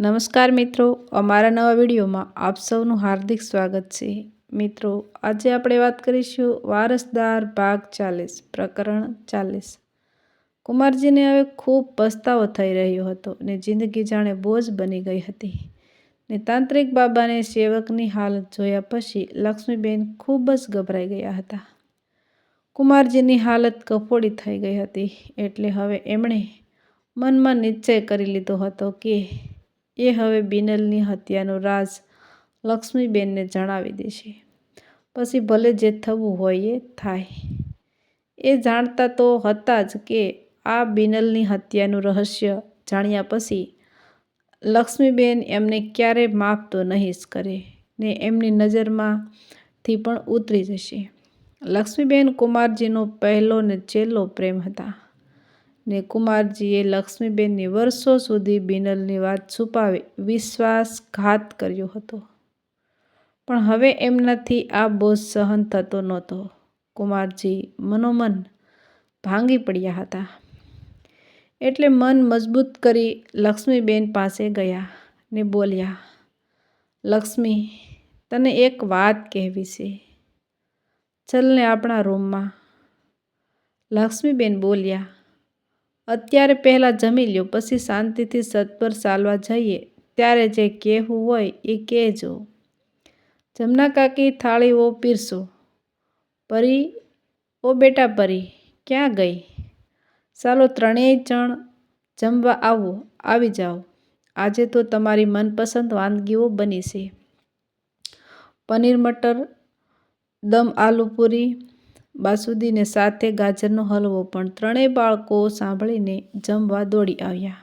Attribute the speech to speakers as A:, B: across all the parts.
A: નમસ્કાર મિત્રો, અમારા નવા વિડીયોમાં આપ સૌનું હાર્દિક સ્વાગત છે. મિત્રો, આજે આપણે વાત કરીશું વારસદાર ભાગ ચાલીસ, પ્રકરણ ચાલીસ. કુમારજીને હવે ખૂબ પસ્તાવો થઈ રહ્યો હતો ને જિંદગી જાણે બોજ બની ગઈ હતી. ને તાંત્રિક બાબાને સેવકની હાલત જોયા પછી લક્ષ્મીબેન ખૂબ જ ગભરાઈ ગયા હતા. કુમારજીની હાલત કફોડી થઈ ગઈ હતી, એટલે હવે એમણે મનમાં નિશ્ચય કરી લીધો હતો કે એ હવે બિનલની હત્યાનું રાજ લક્ષ્મીબેનને જણાવી દેશે. પછી ભલે જે થવું હોય એ થાય. એ જાણતા તો હતા જ કે આ બિનલની હત્યાનું રહસ્ય જાણ્યા પછી લક્ષ્મીબેન એમને ક્યારે માફ તો નહીં જ કરે ને એમની નજરમાંથી પણ ઉતરી જશે. લક્ષ્મીબેન કુમારજીનો પહેલો ને છેલ્લો પ્રેમ હતા. ને કુમારજીએ લક્ષ્મીબેનની વર્ષો સુધી બિનલની વાત છુપાવી વિશ્વાસઘાત કર્યો હતો. પણ હવે એમનાથી આ બોજ સહન થતો નહોતો. કુમારજી મનોમન ભાંગી પડ્યા હતા. એટલે મન મજબૂત કરી લક્ષ્મીબેન પાસે ગયા ને બોલ્યા, લક્ષ્મી, તને એક વાત કહેવી છે. ચલને આપણા રૂમમાં. લક્ષ્મીબેન બોલ્યા અત્યારે પહેલાં જમી લ્યો, પછી શાંતિથી સત્વર ચાલવા જઈએ. ત્યારે જે કહેવું હોય એ કહેજો. જમના કાકી થાળીઓ પીરસો. પરી? ઓ બેટા પરી, ક્યાં ગઈ? ચાલો ત્રણેય જણ જમવા આવો, આવી જાઓ. આજે તો તમારી મનપસંદ વાનગીઓ બની છે. પનીર મટર, દમ આલુ પૂરી બાસુદીને સાથે ગાજરનો હલવો પણ ત્રણેય બાળકો સાંભળીને જમવા દોડી આવ્યા.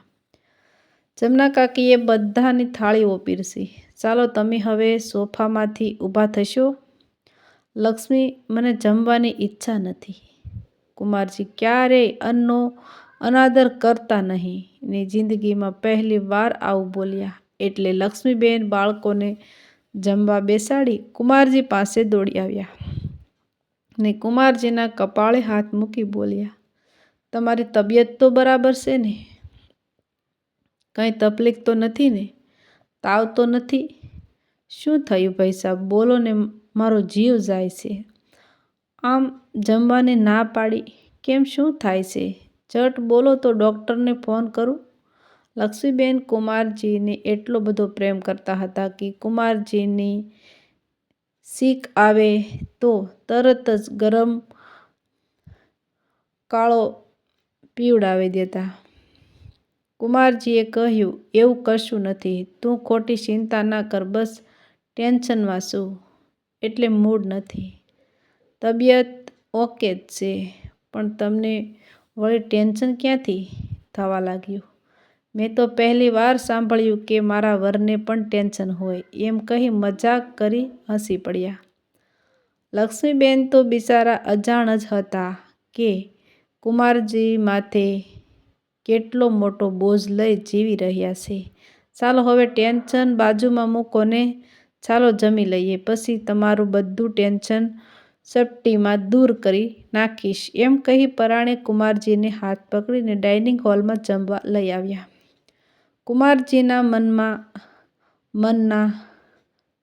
A: જમના કાકીએ બધાની થાળીઓ પીરસી. ચાલો તમે હવે સોફામાંથી ઊભા થશો. લક્ષ્મી, મને જમવાની ઈચ્છા નથી. કુમારજી ક્યારેય અન્નનો અનાદર કરતા નહીં. ને જિંદગીમાં પહેલી વાર આવું બોલ્યા. એટલે લક્ષ્મીબેન બાળકોને જમવા બેસાડી કુમારજી પાસે દોડી આવ્યા. ને કુમારજીના કપાળે હાથ મૂકી બોલ્યા, તમારી તબિયત તો બરાબર છે ને? કંઈ તકલીફ તો નથી ને? તાવ તો નથી? શું થયું ભાઈ સાહેબ? બોલો ને, મારો જીવ જાય છે. આમ જમવાને ના પાડી કેમ શું થાય છે? ઝટ બોલો તો ડૉક્ટરને ફોન કરું. લક્ષ્મીબેન કુમારજીને એટલો બધો પ્રેમ કરતા હતા કે કુમારજીની શીખ આવે તો તરત જ ગરમ કાળો પીવડાવી દેતા. કુમારજીએ કહ્યું, એવું કશું નથી. તું ખોટી ચિંતા ના કર, બસ ટેન્શનમાં શું એટલે મૂડ નથી. તબિયત ઓકે જ છે, પણ તમને વળી ટેન્શન ક્યાંથી થવા લાગ્યું? મેં તો પહેલી વાર સાંભળ્યું કે મારા વરને પણ ટેન્શન હોય, એમ કહી મજાક કરી હસી પડ્યા. લક્ષ્મીબેન તો બિચારા અજાણ જ હતા કે કુમારજી માથે કેટલો મોટો બોજ લઈ જીવી રહ્યા છે. ચાલો હવે ટેન્શન બાજુમાં મૂકો ને ચાલો જમી લઈએ, પછી તમારું બધું ટેન્શન સપટીમાં દૂર કરી નાખીશ, એમ કહી પરાણે કુમારજીને હાથ પકડીને ડાઇનિંગ હોલમાં જમવા લઈ આવ્યા. કુમારજીના મનમાં, મનના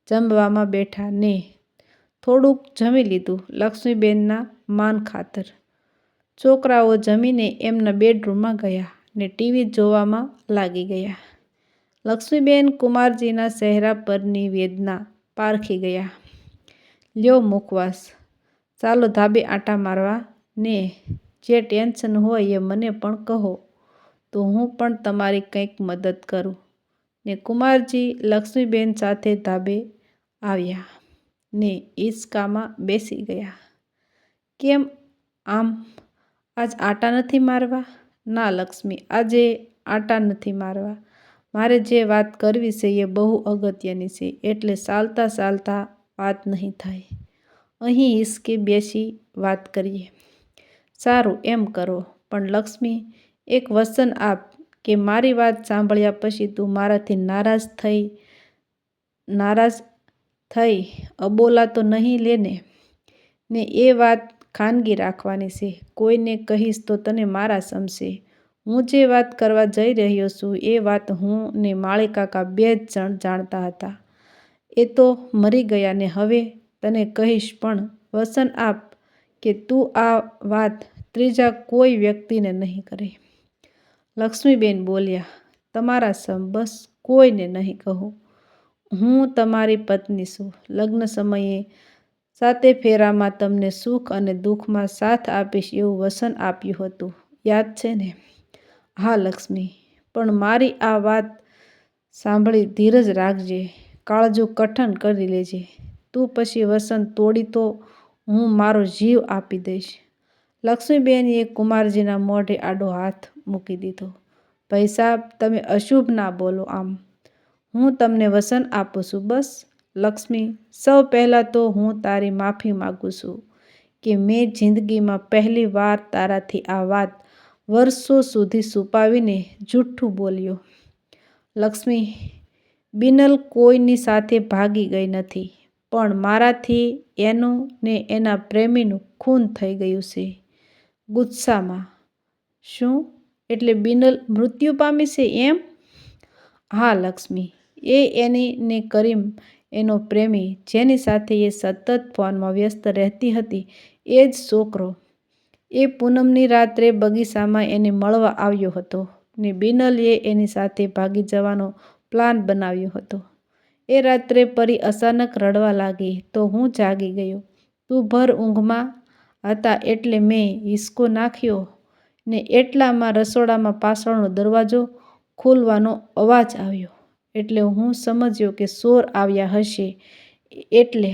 A: જમવામાં બેઠા ને થોડુંક જમી લીધું લક્ષ્મીબેનના માન ખાતર. છોકરાઓ જમીને એમના બેડરૂમમાં ગયા ને ટીવી જોવામાં લાગી ગયા. લક્ષ્મીબેન કુમારજીના ચહેરા પરની વેદના પારખી ગયા. લ્યો મુખવાસ, ચાલો ધાબે આંટા મારવા ને જે ટેન્શન હોય એ મને પણ કહો. તો હું પણ તમારી કંઈક મદદ કરું. ને કુમારજી લક્ષ્મીબેન સાથે ધાબે આવ્યા ને હિંચકામાં બેસી ગયા. કેમ? આમ? આજ આટા નથી મારવા? ના લક્ષ્મી, આજે આટા નથી મારવા. મારે જે વાત કરવી છે એ બહુ અગત્યની છે, એટલે ચાલતા ચાલતા વાત નહીં થાય. અહીં હિંચકે બેસી વાત કરીએ. સારું, એમ કરો. પણ લક્ષ્મી એક વસન આપ કે મારી વાત સાંભળ્યા પછી તું મારાથી નારાજ થઈ નારાજ થઈ, અબોલા તો નહીં લેને. ને એ વાત ખાનગી રાખવાની છે. કોઈને કહીશ તો તને મારા સમશે. હું જે વાત કરવા જઈ રહ્યો છું એ વાત હું ને માળી કાકા બે જ જણ જાણતા હતા. એ તો મરી ગયા ને હવે તને કહીશ પણ વસન આપ કે તું આ વાત ત્રીજા કોઈ વ્યક્તિને નહીં કરે. લક્ષ્મીબેન બોલ્યા, તમારા સમ બસ કોઈને નહીં કહું. હું તમારી પત્ની છું. લગ્ન સમયે સાતે ફેરામાં તમને સુખ અને દુઃખમાં સાથ આપીશ એવું વસન આપ્યું હતું. યાદ છે ને? હા, લક્ષ્મી, પણ મારી આ વાત સાંભળી ધીરજ રાખજે. કાળજું કઠણ કરી લેજે. તું પછી વસન તોડી તો હું મારો જીવ આપી દઈશ. લક્ષ્મીબેનએ કુમારજીના મોઢે આડો હાથ મૂકી દીધો. ભાઈ સાહેબ, તમે અશુભ ના બોલો આમ. હું તમને વસન આપું છું, બસ. લક્ષ્મી, સૌ પહેલાં તો હું તારી માફી માગું છું કે મેં જિંદગીમાં પહેલી વાર તારાથી આ વાત વર્ષો સુધી છુપાવીને જૂઠું બોલ્યો. લક્ષ્મી, બિનલ કોઈની સાથે ભાગી ગઈ નથી, પણ મારાથી એનું ને એના પ્રેમીનું ખૂન થઈ ગયું છે. ગુસ્સામાં. શું? એટલે બિનલ મૃત્યુ પામી છે એમ? હા, લક્ષ્મી. એ એની ને કરીમ એનો પ્રેમી, જેની સાથે એ સતત ફોનમાં વ્યસ્ત રહેતી હતી, એ જ છોકરો. એ પૂનમની રાત્રે બગીચામાં એને મળવા આવ્યો હતો ને બિનલીએ એની સાથે ભાગી જવાનો પ્લાન બનાવ્યો હતો. એ રાત્રે પરી અચાનક રડવા લાગી તો હું જાગી ગયો. તું ભર ઊંઘમાં હતા એટલે મેં હિસકો નાખ્યો ને એટલામાં રસોડામાં પાછળનો દરવાજો ખોલવાનો અવાજ આવ્યો. એટલે હું સમજ્યો કે સોર આવ્યા હશે. એટલે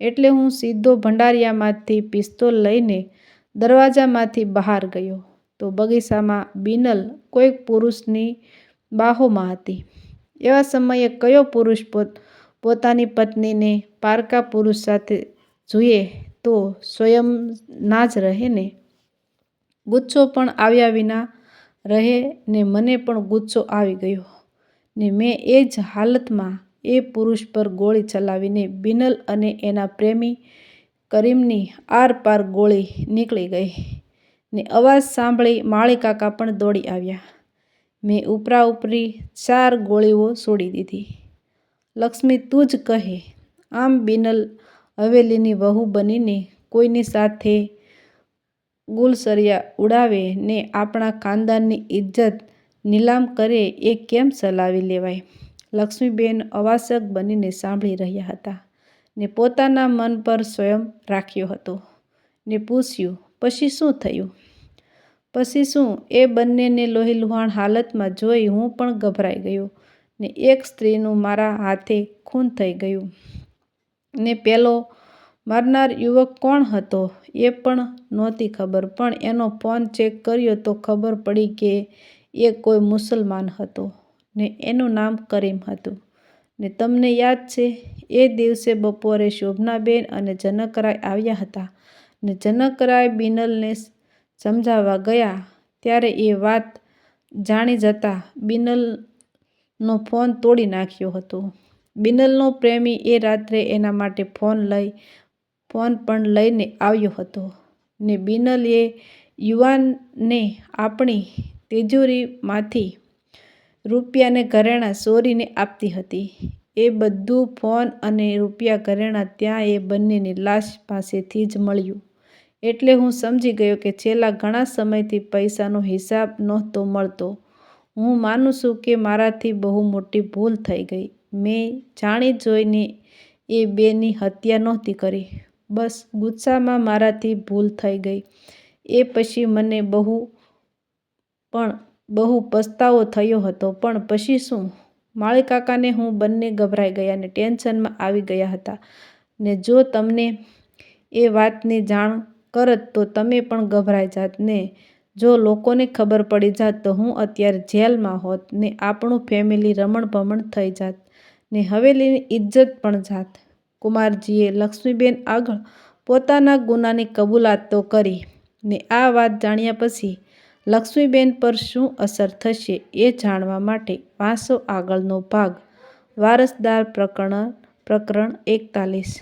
A: એટલે હું સીધો ભંડારિયામાંથી પિસ્તોલ લઈને દરવાજામાંથી બહાર ગયો. તો બગીચામાં બિનલ કોઈક પુરુષની બાહોમાં હતી. એવા સમયે કયો પુરુષ પોત પોતાની પત્નીને પારકા પુરુષ સાથે જોઈએ તો સ્વયં ના જ રહે ને? ગુચ્છો પણ આવ્યા વિના રહે ને મને પણ ગુચ્છો આવી ગયો. ને મેં એ જ હાલતમાં એ પુરુષ પર ગોળી ચલાવીને બિનલ અને એના પ્રેમી કરીમની આરપાર ગોળી નીકળી ગઈ ને અવાજ સાંભળી માળી કાકા પણ દોડી આવ્યા. મેં ઉપરા ઉપરી ચાર ગોળીઓ છોડી દીધી. લક્ષ્મી તું જ કહે, આમ બિનલ હવેલીની વહુ બનીને કોઈની સાથે ગુલસરિયા ઉડાવે ને આપણા ખાનદાનની ઇજ્જત નીલામ કરે એ કેમ ચલાવી લેવાય? લક્ષ્મીબેન અવાસક બનીને સાંભળી રહ્યા હતા ને પોતાના મન પર સ્વયં રાખ્યો હતો ને પૂછ્યું, પછી શું થયું? પછી શું? એ બંનેને લોહીલુહાણ હાલતમાં જોઈ હું પણ ગભરાઈ ગયો ને એક સ્ત્રીનું મારા હાથે ખૂન થઈ ગયું. ને પેલો મારનાર યુવક કોણ હતો એ પણ નહોતી ખબર. પણ એનો ફોન ચેક કર્યો તો ખબર પડી કે એ કોઈ મુસલમાન હતો ને એનું નામ કરીમ હતું. ને તમને યાદ છે, એ દિવસે બપોરે શોભનાબેન અને જનકરાય આવ્યા હતા. ને જનકરાય બિનલને સમજાવવા ગયા ત્યારે એ વાત જાણી જતાં બિનલનો ફોન તોડી નાખ્યો હતો. બિનલનો પ્રેમી એ રાત્રે એના માટે ફોન લઈ, ફોન પણ લઈને આવ્યો હતો. ને બિનલ યુવાનને આપણી તિજોરીમાંથી રૂપિયાને ઘરેણાં ચોરીને આપતી હતી. એ બધું ફોન અને રૂપિયા ઘરેણાં ત્યાં એ બંનેની લાશ પાસેથી જ મળ્યું. એટલે હું સમજી ગયો કે છેલ્લા ઘણા સમયથી પૈસાનો હિસાબ નહોતો મળતો. હું માનું છું કે મારાથી બહુ મોટી ભૂલ થઈ ગઈ. મેં જાણી જોઈને એ બેની હત્યા નહોતી કરી. બસ ગુસ્સામાં મારાથી ભૂલ થઈ ગઈ. એ પછી મને બહુ પણ બહુ પસ્તાવો થયો હતો. પણ પછી શું? માળી કાકાને હું બંને ગભરાઈ ગયા ને ટેન્શનમાં આવી ગયા હતા. ને જો તમને એ વાતની જાણ કરત તો તમે પણ ગભરાઈ જાત ને. જો લોકોને ખબર પડી જાત તો હું અત્યારે જેલમાં હોત ને આપણું ફેમિલી રમણભમણ થઈ જાત. ને હવેલીની ઇજ્જત પણ જાત. કુમારજીએ લક્ષ્મીબેન આગળ પોતાના ગુનાની કબૂલાત તો કરી, ને આ વાત જાણ્યા પછી લક્ષ્મીબેન પર શું અસર થશે એ જાણવા માટે વાંસો આગળનો ભાગ. વારસદાર પ્રકરણ પ્રકરણ એકતાલીસ.